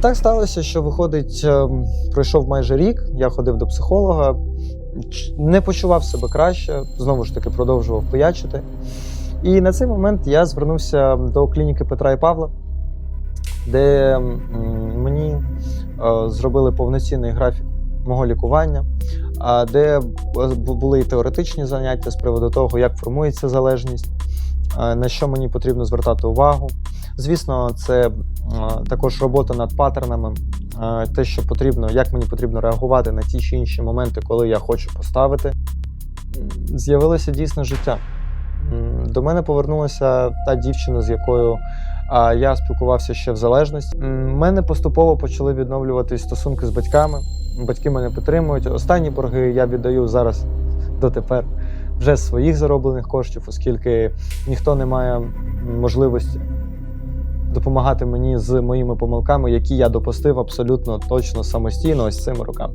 Так сталося, що виходить, ем, пройшов майже рік. Я ходив до психолога, не почував себе краще, знову ж таки продовжував пиячити. І на цей момент я звернувся до клініки Петра і Павла, де мені е, зробили повноцінний графік мого лікування, де були і теоретичні заняття з приводу того, як формується залежність, е, на що мені потрібно звертати увагу. Звісно, це е, також робота над паттернами, е, те, що потрібно, як мені потрібно реагувати на ті чи інші моменти, коли я хочу поставити. З'явилося дійсне життя. До мене повернулася та дівчина, з якою я спілкувався ще в залежності. У мене поступово почали відновлюватись стосунки з батьками. Батьки мене підтримують. Останні борги я віддаю зараз дотепер вже своїх зароблених коштів, оскільки ніхто не має можливості допомагати мені з моїми помилками, які я допустив абсолютно точно самостійно ось цими роками.